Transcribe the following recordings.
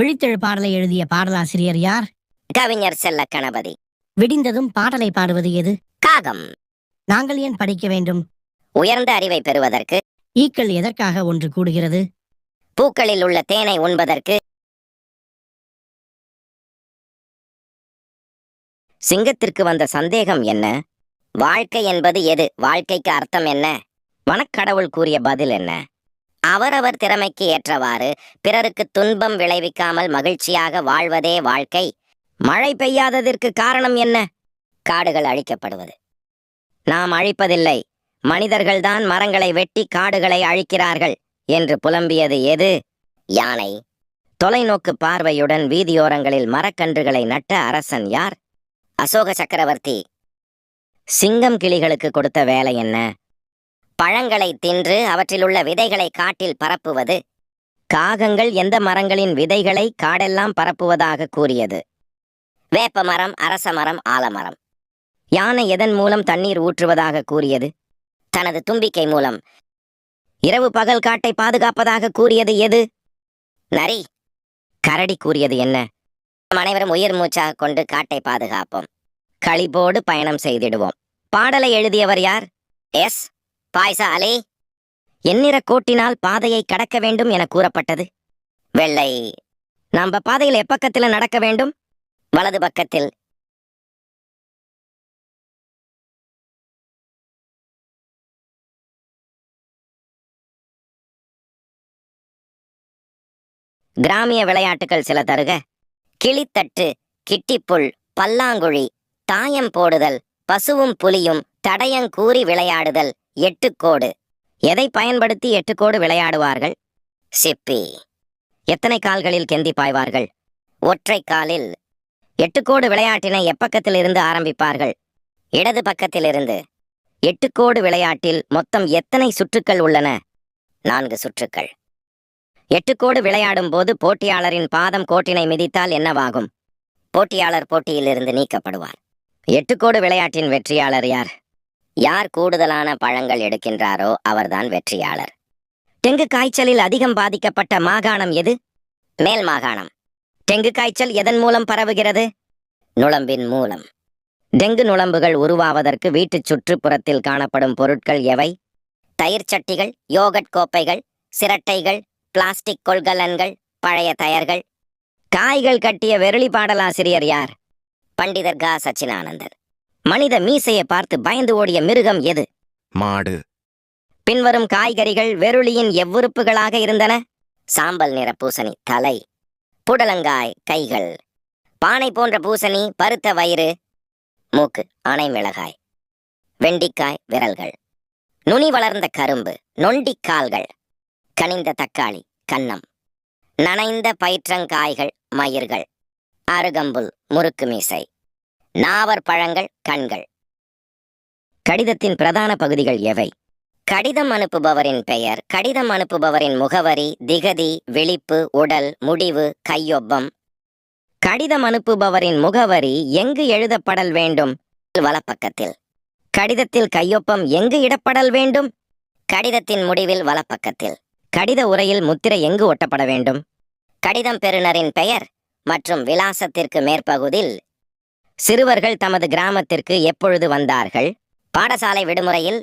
விழித்தெழு பாடலை எழுதிய பாடலாசிரியர் யார்? கவிஞர் செல்ல கணபதி. விடிந்ததும் பாடலை பாடுவது எது? காகம். நாங்கள் ஏன் படிக்க வேண்டும்? உயர்ந்த அறிவை பெறுவதற்கு. ஈக்கள் எதற்காக ஒன்று கூடுகிறது? பூக்களில் உள்ள தேனை உண்பதற்கு. சிங்கத்திற்கு வந்த சந்தேகம் என்ன? வாழ்க்கை என்பது எது? வாழ்க்கைக்கு அர்த்தம் என்ன? வனக்கடவுள் கூறிய பதில் என்ன? அவரவர் திறமைக்கு ஏற்றவாறு பிறருக்கு துன்பம் விளைவிக்காமல் மகிழ்ச்சியாக வாழ்வதே வாழ்க்கை. மழை பெய்யாததற்கு காரணம் என்ன? காடுகள் அழிக்கப்படுவது. நாம் அழிப்பதில்லை. மனிதர்கள்தான் மரங்களை வெட்டி காடுகளை அழிக்கிறார்கள் என்று புலம்பியது எது? யானை. தொலைநோக்கு பார்வையுடன் வீதியோரங்களில் மரக்கன்றுகளை நட்ட அரசன் யார்? அசோக சக்கரவர்த்தி. சிங்கம் கிளிகளுக்கு கொடுத்த வேலை என்ன? பழங்களை தின்று அவற்றிலுள்ள விதைகளை காட்டில் பரப்புவது. காகங்கள் எந்த மரங்களின் விதைகளை காடெல்லாம் பரப்புவதாக கூறியது. வேப்ப மரம் அரச மரம் ஆலமரம் யானை எதன் மூலம் தண்ணீர் ஊற்றுவதாக கூறியது? தனது தும்பிக்கை மூலம். இரவு பகல் காட்டை பாதுகாப்பதாக கூறியது எது? நரி. கரடி கூறியது என்ன? நாம் அனைவரும் உயிர் மூச்சாக கொண்டு காட்டை பாதுகாப்போம். களிப்போடு பயணம் செய்திடுவோம். பாடலை எழுதியவர் யார்? எஸ். பாய்சா அலி எண்ணிற கோட்டினால் பாதையை கடக்க வேண்டும் என கூறப்பட்டது. வெள்ளை. நம்ம பாதையில் எப்பக்கத்தில் நடக்க வேண்டும்? வலது பக்கத்தில். கிராமிய விளையாட்டுகள் சில தருக. கிளித்தட்டு கிட்டிப்புல் பல்லாங்குழி தாயம் போடுதல் பசுவும் புலியும் தடயங்கூறி விளையாடுதல். எட்டுக்கோடு எதை பயன்படுத்தி எட்டுக்கோடு விளையாடுவார்கள்? சிப்பி. எத்தனை கால்களில் கெந்தி பாய்வார்கள்? ஒற்றை காலில் எட்டுக்கோடு விளையாட்டினை எப்பக்கத்தில் இருந்து ஆரம்பிப்பார்கள்? இடது பக்கத்திலிருந்து எட்டுக்கோடு விளையாட்டில் மொத்தம் எத்தனை சுற்றுக்கள் உள்ளன? நான்கு சுற்றுக்கள். எட்டுக்கோடு விளையாடும் போது போட்டியாளரின் பாதம் கோட்டினை மிதித்தால் என்னவாகும்? போட்டியாளர் போட்டியிலிருந்து நீக்கப்படுவார். எட்டுக்கோடு விளையாட்டின் வெற்றியாளர் யார்? யார் கூடுதலான பழங்கள் எடுக்கின்றாரோ அவர்தான் வெற்றியாளர். டெங்கு காய்ச்சலில் அதிகம் பாதிக்கப்பட்ட மாகாணம் எது? மேல் மாகாணம். டெங்கு காய்ச்சல் எதன் மூலம் பரவுகிறது? நுழம்பின் மூலம். டெங்கு நுழம்புகள் உருவாவதற்கு வீட்டுச் சுற்றுப்புறத்தில் காணப்படும் பொருட்கள் எவை? தயிர் சட்டிகள் யோகட் கோப்பைகள் சிரட்டைகள் பிளாஸ்டிக் கொள்கலன்கள் பழைய தயர்கள். காய்கள் கட்டிய வெறுளி பாடலாசிரியர் யார்? பண்டிதர் கா. சச்சினானந்தன். மனித மீசையை பார்த்து பயந்து ஓடிய மிருகம் எது? மாடு. பின்வரும் காய்கறிகள் வெறுளியின் எவ்வுறுப்புகளாக இருந்தன? சாம்பல் நிற பூசணி தலை புடலங்காய் கைகள் பானை போன்ற பூசணி பருத்த வயிறு மூக்கு ஆனை மிளகாய் வெண்டிக்காய் விரல்கள் நுனி வளர்ந்த கரும்பு நொண்டிக் கால்கள் கனிந்த தக்காளி கன்னம் நனைந்த பயிற்றங்காய்கள் மயிர்கள் அருகம்புல் முறுக்கு மீசை. நாவர் பழங்கள் கண்கள். கடிதத்தின் பிரதான பகுதிகள் எவை? கடிதம் அனுப்புபவரின் பெயர் கடிதம் அனுப்புபவரின் முகவரி திகதி விழிப்பு உடல் முடிவு கையொப்பம். கடிதம் அனுப்புபவரின் முகவரி எங்கு எழுதப்படல் வேண்டும்? வலப்பக்கத்தில். கடிதத்தில் கையொப்பம் எங்கு இடப்படல் வேண்டும்? கடிதத்தின் முடிவில் வலப்பக்கத்தில். கடித உரையில் முத்திரை எங்கு ஒட்டப்பட வேண்டும்? கடிதம் பெறுநரின் பெயர் மற்றும் விலாசத்திற்கு மேற்பகுதியில் சிறுவர்கள் தமது கிராமத்திற்கு எப்பொழுது வந்தார்கள்? பாடசாலை விடுமுறையில்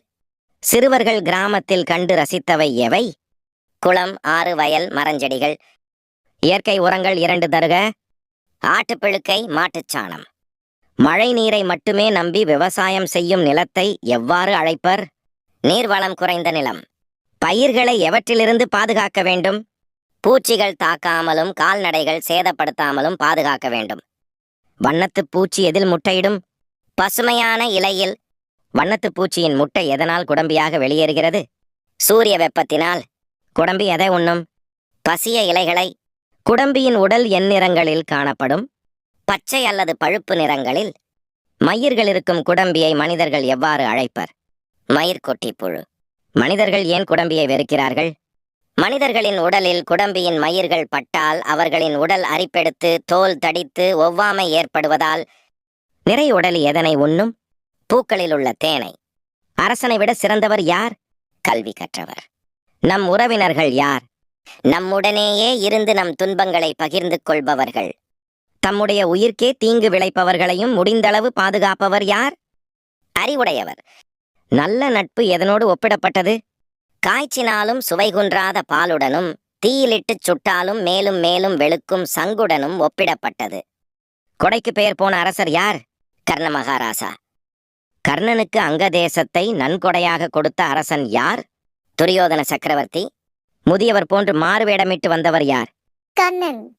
சிறுவர்கள் கிராமத்தில் கண்டு ரசித்தவை எவை? குளம் ஆறு வயல் மரஞ்செடிகள் இயற்கை உரங்கள் இரண்டு தருக. ஆட்டுப்பிழுக்கை மாட்டுச்சாணம். மழை நீரை மட்டுமே நம்பி விவசாயம் செய்யும் நிலத்தை எவ்வாறு அழைப்பர்? நீர்வளம் குறைந்த நிலம். பயிர்களை எவற்றிலிருந்து பாதுகாக்க வேண்டும்? பூச்சிகள் தாக்காமலும் கால்நடைகள் சேதப்படுத்தாமலும் பாதுகாக்க வேண்டும். வண்ணத்துப் பூச்சி எதில் முட்டையிடும்? பசுமையான இலையில் வண்ணத்துப் பூச்சியின் முட்டை எதனால் குடம்பியாக வெளியேறுகிறது? சூரிய வெப்பத்தினால் குடம்பி எதை உண்ணும்? பசிய இலைகளை குடம்பியின் உடல் எந்நிறங்களில் காணப்படும் பச்சை அல்லது பழுப்பு நிறங்களில் மயிர்கள் இருக்கும் குடம்பியை மனிதர்கள் எவ்வாறு அழைப்பர்? மயிர்கொட்டி புழு. மனிதர்கள் ஏன் குடம்பியை வெறுக்கிறார்கள்? மனிதர்களின் உடலில் குடம்பியின் மயிர்கள் பட்டால் அவர்களின் உடல் அரிப்பெடுத்து தோல் தடித்து ஒவ்வாமை ஏற்படுவதால் நிறை உடல் எதனை உண்ணும்? பூக்களில் உள்ள தேனை. அரசனை விட சிறந்தவர் யார்? கல்வி கற்றவர். நம் உறவினர்கள் யார்? நம்முடனேயே இருந்து நம் துன்பங்களை பகிர்ந்து கொள்பவர்கள். தம்முடைய உயிர்க்கே தீங்கு விளைப்பவர்களையும் முடிந்தளவு பாதுகாப்பவர் யார்? அறிவுடையவர். நல்ல நட்பு எதனோடு ஒப்பிடப்பட்டது? காய்ச்சினாலும் சுவை குன்றாத பாலுடனும் தீயிலிட்டுச் சுட்டாலும் மேலும் மேலும் வெளுக்கும் சங்குடனும் ஒப்பிடப்பட்டது. கொடைக்கு பெயர் போன அரசர் யார்? கர்ண மகாராசா கர்ணனுக்கு அங்க தேசத்தை நன்கொடையாக கொடுத்த அரசன் யார்? துரியோதன சக்கரவர்த்தி. முதியவர் போன்று மாறுவேடமிட்டு வந்தவர் யார்? கர்ணன்.